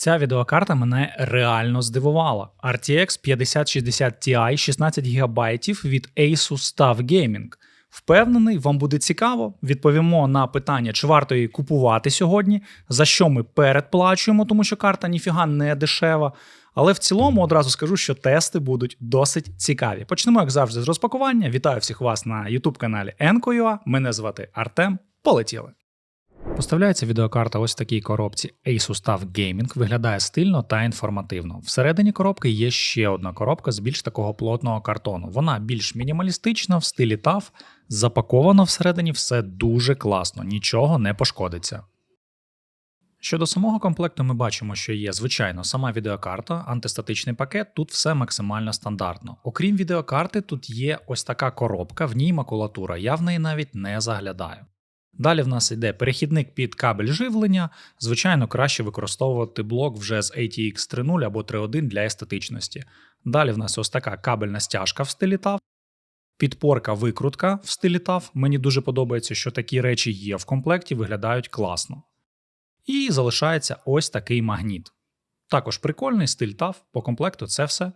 Ця відеокарта мене реально здивувала. RTX 5060 Ti 16 ГБ від Asus TUF Gaming. Впевнений, вам буде цікаво. Відповімо на питання, чи варто її купувати сьогодні, за що ми передплачуємо, тому що карта ніфіга не дешева. Але в цілому одразу скажу, що тести будуть досить цікаві. Почнемо, як завжди, з розпакування. Вітаю всіх вас на youtube каналі Enko.ua. Мене звати Артем. Полетіли. Поставляється відеокарта ось в такій коробці Asus TUF Gaming, виглядає стильно та інформативно. Всередині коробки є ще одна коробка з більш такого плотного картону. Вона більш мінімалістична в стилі TUF, запаковано всередині все дуже класно, нічого не пошкодиться. Щодо самого комплекту, ми бачимо, що є, звичайно, сама відеокарта, антистатичний пакет, тут все максимально стандартно. Окрім відеокарти, тут є ось така коробка, в ній макулатура, я в неї навіть не заглядаю. Далі в нас йде перехідник під кабель живлення. Звичайно, краще використовувати блок вже з ATX 3.0 або 3.1 для естетичності. Далі в нас ось така кабельна стяжка в стилі TAF, підпорка викрутка в стилі TAF. Мені дуже подобається, що такі речі є в комплекті, виглядають класно. І залишається ось такий магніт. Також прикольний стиль TAF, по комплекту це все.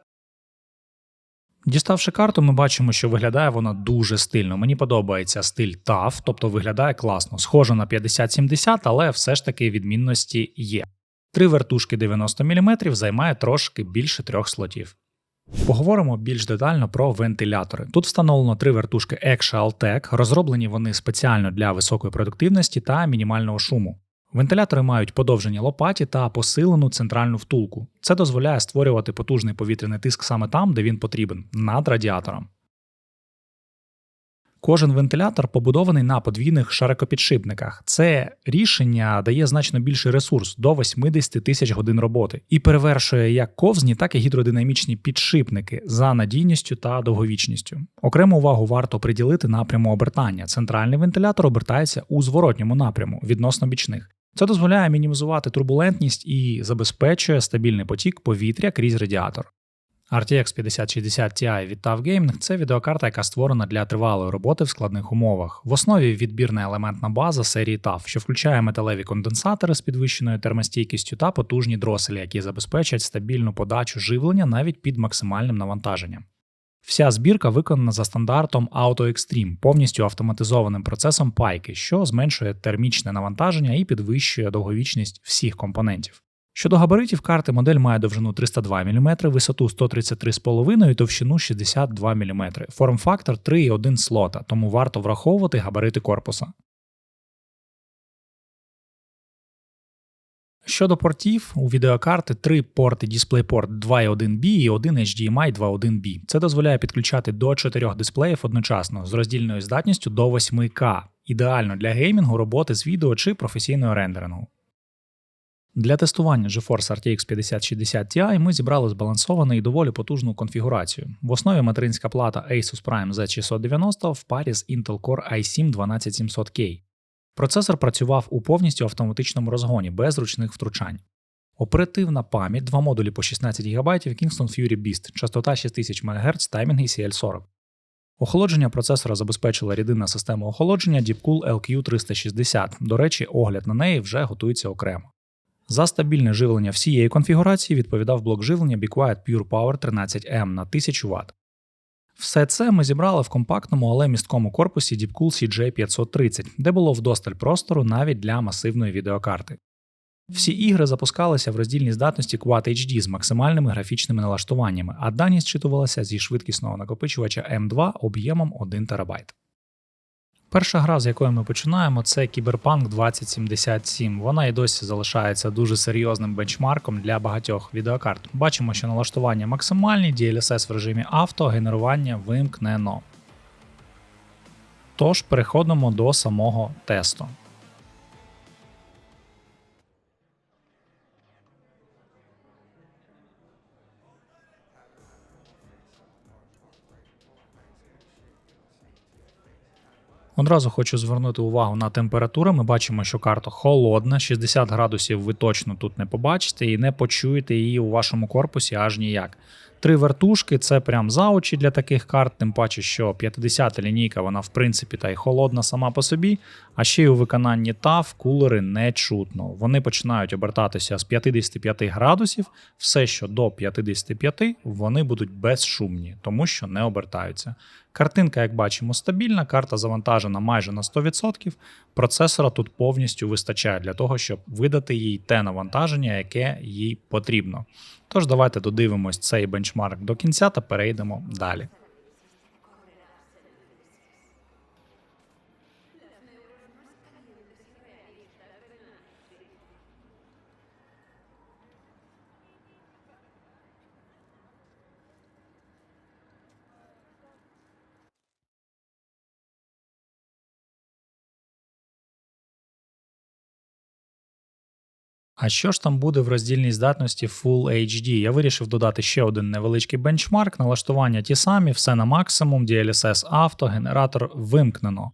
Діставши карту, ми бачимо, що виглядає вона дуже стильно. Мені подобається стиль TAF, тобто виглядає класно. Схоже на 50-70, але все ж таки відмінності є. Три вертушки 90 мм займає трошки більше трьох слотів. Поговоримо більш детально про вентилятори. Тут встановлено три вертушки Axial Tech, розроблені вони спеціально для високої продуктивності та мінімального шуму. Вентилятори мають подовжені лопаті та посилену центральну втулку. Це дозволяє створювати потужний повітряний тиск саме там, де він потрібен, над радіатором. Кожен вентилятор побудований на подвійних шарикопідшипниках. Це рішення дає значно більший ресурс до 80 тисяч годин роботи і перевершує як ковзні, так і гідродинамічні підшипники за надійністю та довговічністю. Окрему увагу варто приділити напряму обертання. Центральний вентилятор обертається у зворотньому напряму відносно бічних. Це дозволяє мінімізувати турбулентність і забезпечує стабільний потік повітря крізь радіатор. RTX 5060 Ti від TUF Gaming – це відеокарта, яка створена для тривалої роботи в складних умовах. В основі відбірна елементна база серії TUF, що включає металеві конденсатори з підвищеною термостійкістю та потужні дроселі, які забезпечать стабільну подачу живлення навіть під максимальним навантаженням. Вся збірка виконана за стандартом Auto Extreme, повністю автоматизованим процесом пайки, що зменшує термічне навантаження і підвищує довговічність всіх компонентів. Щодо габаритів, карти модель має довжину 302 мм, висоту 133,5 і товщину 62 мм, форм-фактор 3,1 слота, тому варто враховувати габарити корпуса. Щодо портів, у відеокарти три порти DisplayPort 2.1B і один HDMI 2.1B. Це дозволяє підключати до 4 дисплеїв одночасно з роздільною здатністю до 8К, ідеально для геймінгу, роботи з відео чи професійного рендерингу. Для тестування GeForce RTX 5060 Ti ми зібрали збалансовану і доволі потужну конфігурацію. В основі материнська плата Asus Prime Z690 в парі з Intel Core i7 12700K. Процесор працював у повністю автоматичному розгоні без ручних втручань. Оперативна пам'ять, два модулі по 16 ГБ Kingston Fury Beast, частота 6000 МГц, таймінг CL40. Охолодження процесора забезпечила рідинна система охолодження Deepcool LQ360. До речі, огляд на неї вже готується окремо. За стабільне живлення всієї конфігурації відповідав блок живлення BeQuiet Pure Power 13M на 1000 Вт. Все це ми зібрали в компактному, але місткому корпусі Deepcool CJ530, де було вдосталь простору навіть для масивної відеокарти. Всі ігри запускалися в роздільній здатності Quad HD з максимальними графічними налаштуваннями, а дані зчитувалися зі швидкісного накопичувача M2 об'ємом 1 ТБ. Перша гра, з якої ми починаємо, це Кіберпанк 2077. Вона і досі залишається дуже серйозним бенчмарком для багатьох відеокарт. Бачимо, що налаштування максимальні, DLSS в режимі авто, генерування вимкнено. Тож переходимо до самого тесту. Одразу хочу звернути увагу на температуру. Ми бачимо, що карта холодна, 60 градусів ви точно тут не побачите і не почуєте її у вашому корпусі аж ніяк. Три вертушки це прям за очі для таких карт, тим паче, що 50 та лінійка, вона в принципі та й холодна сама по собі. А ще й у виконанні TAF кулери не чутно. Вони починають обертатися з 55 градусів, все, що до 55, вони будуть безшумні, тому що не обертаються. Картинка, як бачимо, стабільна, карта завантажена майже на 100%. Процесора тут повністю вистачає для того, щоб видати їй те навантаження, яке їй потрібно. Тож давайте додивимось цей бенчмарк до кінця та перейдемо далі. А що ж там буде в роздільній здатності Full HD? Я вирішив додати ще один невеличкий бенчмарк, налаштування ті самі, все на максимум, DLSS авто, генератор вимкнено.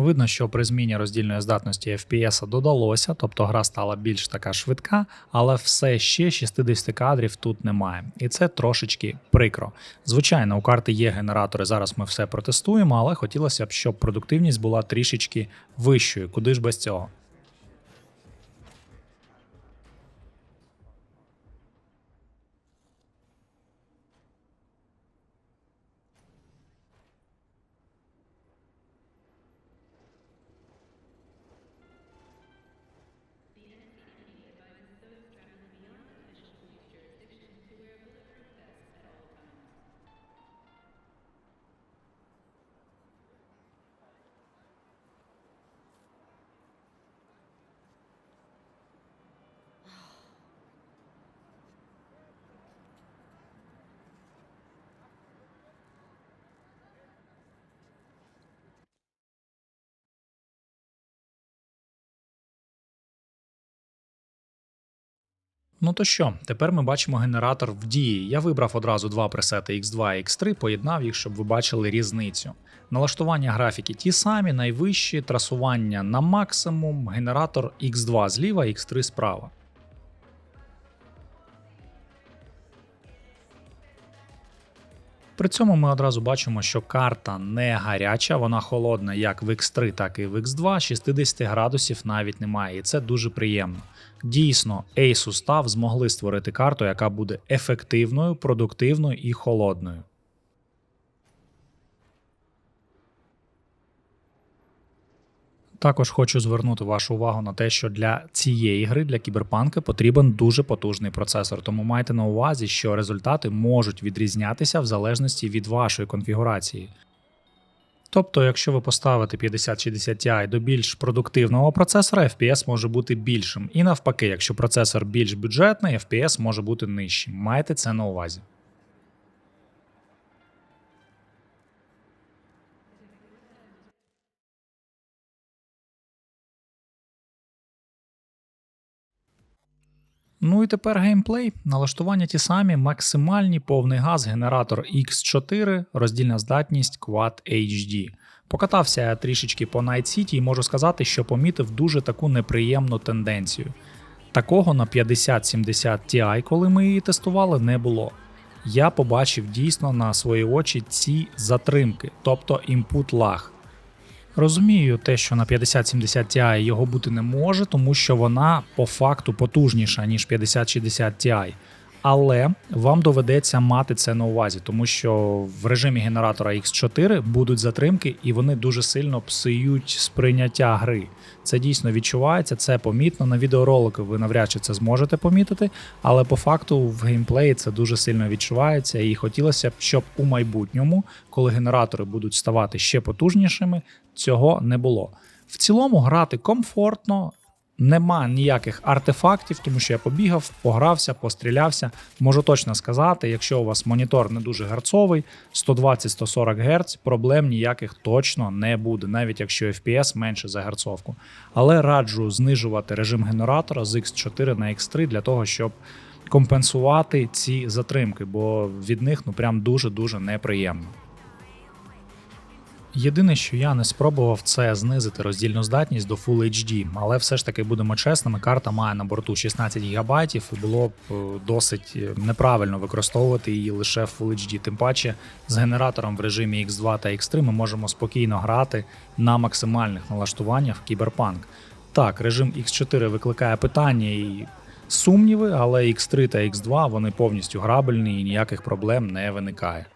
Видно, що при зміні роздільної здатності FPS додалося, тобто гра стала більш така швидка, але все ще 60 кадрів тут немає. І це трошечки прикро. Звичайно, у карти є генератори, зараз ми все протестуємо, але хотілося б, щоб продуктивність була трішечки вищою. Куди ж без цього? Ну то що, тепер ми бачимо генератор в дії. Я вибрав одразу два пресети X2 і X3, поєднав їх, щоб ви бачили різницю. Налаштування графіки ті самі, найвищі, трасування на максимум, генератор X2 зліва, X3 справа. При цьому ми одразу бачимо, що карта не гаряча, вона холодна як в X3, так і в X2, 60 градусів навіть немає, і це дуже приємно. Дійсно, Asus TUF змогли створити карту, яка буде ефективною, продуктивною і холодною. Також хочу звернути вашу увагу на те, що для цієї гри, для кіберпанка, потрібен дуже потужний процесор, тому майте на увазі, що результати можуть відрізнятися в залежності від вашої конфігурації. Тобто, якщо ви поставите 5060 Ti до більш продуктивного процесора, FPS може бути більшим. І навпаки, якщо процесор більш бюджетний, FPS може бути нижчим. Майте це на увазі. Ну і тепер геймплей. Налаштування ті самі, максимальні повний газ, генератор X4, роздільна здатність Quad HD. Покатався я трішечки по Night City і можу сказати, що помітив дуже таку неприємну тенденцію. Такого на 5070 Ti, коли ми її тестували, не було. Я побачив дійсно на свої очі ці затримки, тобто input lag. Розумію те, що на 5070 Ti його бути не може, тому що вона по факту потужніша, ніж 5060 Ti. Але вам доведеться мати це на увазі, тому що в режимі генератора X4 будуть затримки, і вони дуже сильно псують сприйняття гри. Це дійсно відчувається, це помітно. На відеоролику ви навряд чи це зможете помітити, але по факту в геймплеї це дуже сильно відчувається, і хотілося б, щоб у майбутньому, коли генератори будуть ставати ще потужнішими, цього не було. В цілому грати комфортно, Нема ніяких артефактів, тому що я побігав, погрався, пострілявся. Можу точно сказати, якщо у вас монітор не дуже герцовий, 120-140 Гц, проблем ніяких точно не буде, навіть якщо FPS менше за герцовку. Але раджу знижувати режим генератора з X4 на X3 для того, щоб компенсувати ці затримки, бо від них ну прям дуже-дуже неприємно. Єдине, що я не спробував, це знизити роздільну здатність до Full HD, але все ж таки будемо чесними, карта має на борту 16 ГБ, і було б е, досить е, неправильно використовувати її лише в Full HD. Тим паче з генератором в режимі X2 та X3 ми можемо спокійно грати на максимальних налаштуваннях в Кіберпанк. Так, режим X4 викликає питання і сумніви, але X3 та X2 вони повністю грабельні і ніяких проблем не виникає.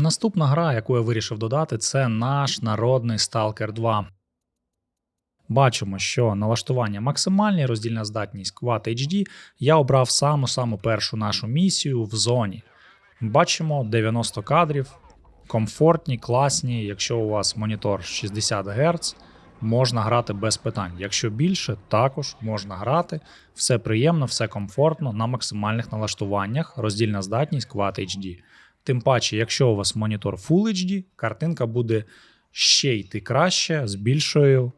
Наступна гра, яку я вирішив додати, це наш народний Stalker 2. Бачимо, що налаштування максимальні, роздільна здатність Quad HD. Я обрав саму-саму першу нашу місію в зоні. Бачимо 90 кадрів, комфортні, класні. Якщо у вас монітор 60 Гц, можна грати без питань. Якщо більше, також можна грати. Все приємно, все комфортно на максимальних налаштуваннях, роздільна здатність Quad HD. Тим паче, якщо у вас монітор Full HD, картинка буде ще йти краще з більшою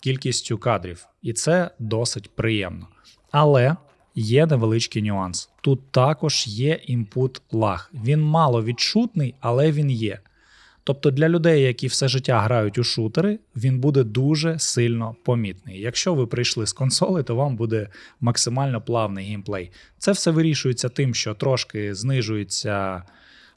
кількістю кадрів. І це досить приємно. Але є невеличкий нюанс. Тут також є інпут лаг. Він мало відчутний, але він є. Тобто для людей, які все життя грають у шутери, він буде дуже сильно помітний. Якщо ви прийшли з консоли, то вам буде максимально плавний геймплей. Це все вирішується тим, що трошки знижується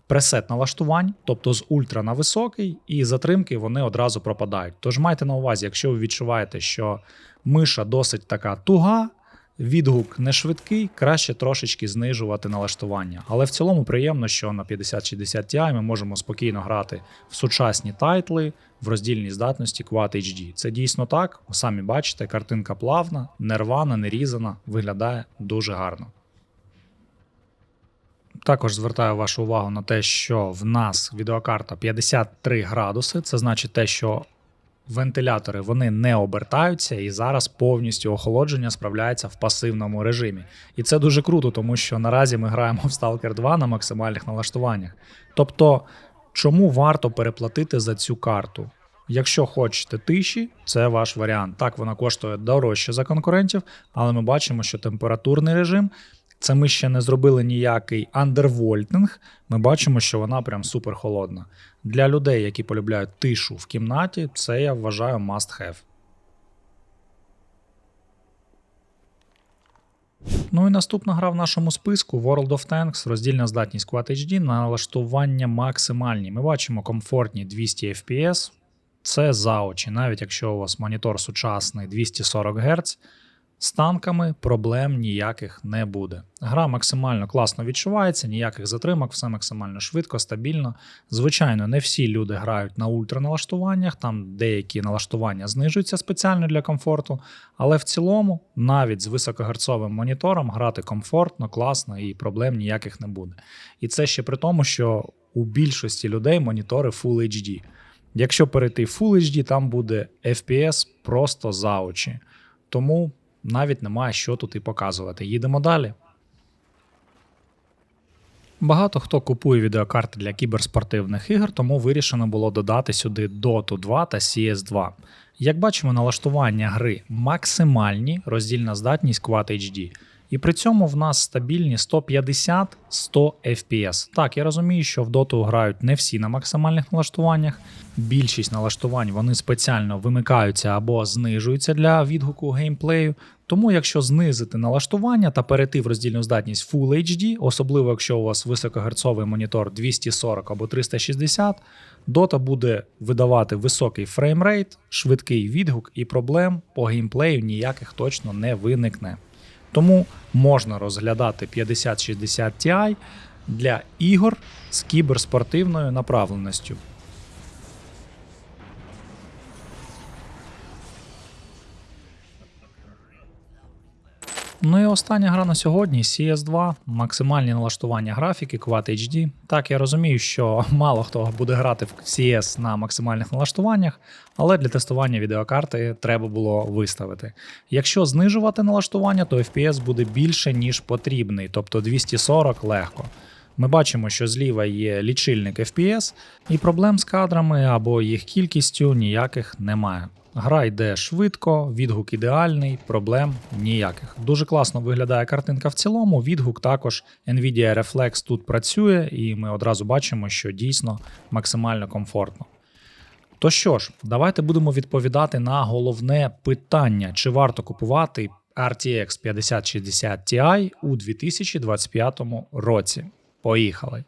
пресет налаштувань, тобто з ультра на високий, і затримки вони одразу пропадають. Тож майте на увазі, якщо ви відчуваєте, що миша досить така туга, відгук не швидкий, краще трошечки знижувати налаштування. Але в цілому приємно, що на 5060 Ti ми можемо спокійно грати в сучасні тайтли в роздільній здатності Quad HD. Це дійсно так. Самі бачите, картинка плавна, не рвана, не різана, виглядає дуже гарно. Також звертаю вашу увагу на те, що в нас відеокарта 53 градуси. Це значить те, що вентилятори вони не обертаються, і зараз повністю охолодження справляється в пасивному режимі. І це дуже круто, тому що наразі ми граємо в Stalker 2 на максимальних налаштуваннях. Тобто, чому варто переплатити за цю карту? Якщо хочете тиші, це ваш варіант. Так, вона коштує дорожче за конкурентів, але ми бачимо, що температурний режим це ми ще не зробили ніякий андервольтинг. Ми бачимо, що вона прям супер холодна. Для людей, які полюбляють тишу в кімнаті, це я вважаю must have. Ну і наступна гра в нашому списку World of Tanks, роздільна здатність Quad HD, налаштування максимальні. Ми бачимо комфортні 200 FPS. Це за очі, навіть якщо у вас монітор сучасний 240 Гц, з танками проблем ніяких не буде. Гра максимально класно відчувається, ніяких затримок, все максимально швидко, стабільно. Звичайно, не всі люди грають на ультраналаштуваннях, там деякі налаштування знижуються спеціально для комфорту, але в цілому, навіть з високогерцовим монітором, грати комфортно, класно і проблем ніяких не буде. І це ще при тому, що у більшості людей монітори Full HD. Якщо перейти в Full HD, там буде FPS просто за очі. Тому навіть немає що тут і показувати. Їдемо далі. Багато хто купує відеокарти для кіберспортивних ігор, тому вирішено було додати сюди Dota 2 та CS 2. Як бачимо, налаштування гри максимальні, роздільна здатність Quad HD. І при цьому в нас стабільні 150-100 FPS. Так, я розумію, що в доту грають не всі на максимальних налаштуваннях. Більшість налаштувань вони спеціально вимикаються або знижуються для відгуку геймплею. Тому, якщо знизити налаштування та перейти в роздільну здатність Full HD, особливо якщо у вас високогерцовий монітор 240 або 360, Dota буде видавати високий фреймрейт, швидкий відгук і проблем по геймплею ніяких точно не виникне. Тому можна розглядати 5060 Ti для ігор з кіберспортивною направленістю. Ну і остання гра на сьогодні CS2, максимальні налаштування графіки, Quad HD. Так, я розумію, що мало хто буде грати в CS на максимальних налаштуваннях, але для тестування відеокарти треба було виставити. Якщо знижувати налаштування, то FPS буде більше, ніж потрібний, тобто 240 легко. Ми бачимо, що зліва є лічильник FPS, і проблем з кадрами або їх кількістю ніяких немає. Гра йде швидко, відгук ідеальний, проблем ніяких. Дуже класно виглядає картинка в цілому. Відгук також Nvidia Reflex тут працює, і ми одразу бачимо, що дійсно максимально комфортно. То що ж, давайте будемо відповідати на головне питання: чи варто купувати RTX 5060 Ti у 2025 році. Поїхали.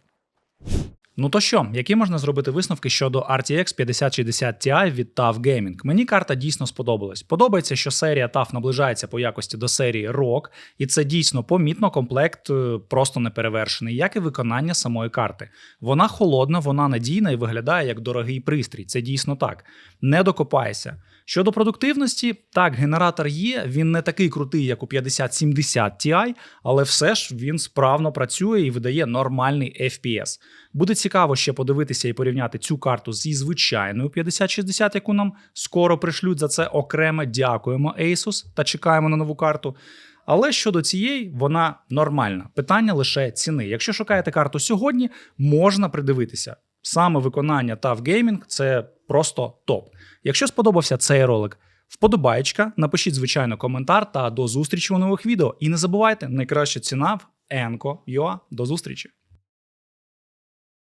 Ну то що, які можна зробити висновки щодо RTX 5060 Ti від TUF Gaming? Мені карта дійсно сподобалась. Подобається, що серія TUF наближається по якості до серії ROG, і це дійсно помітно комплект е, просто неперевершений, як і виконання самої карти. Вона холодна, вона надійна і виглядає як дорогий пристрій. Це дійсно так. Не докопайся. Щодо продуктивності, так, генератор є, він не такий крутий, як у 5070 Ti, але все ж він справно працює і видає нормальний FPS. Буде цікаво ще подивитися і порівняти цю карту зі звичайною 5060, яку нам скоро пришлють за це окремо. Дякуємо Asus та чекаємо на нову карту. Але щодо цієї, вона нормальна. Питання лише ціни. Якщо шукаєте карту сьогодні, можна придивитися. Саме виконання TUF Gaming – це просто топ. Якщо сподобався цей ролик, вподобайка, напишіть звичайно коментар та до зустрічі у нових відео. І не забувайте, найкраща ціна в Enco.ua. До зустрічі!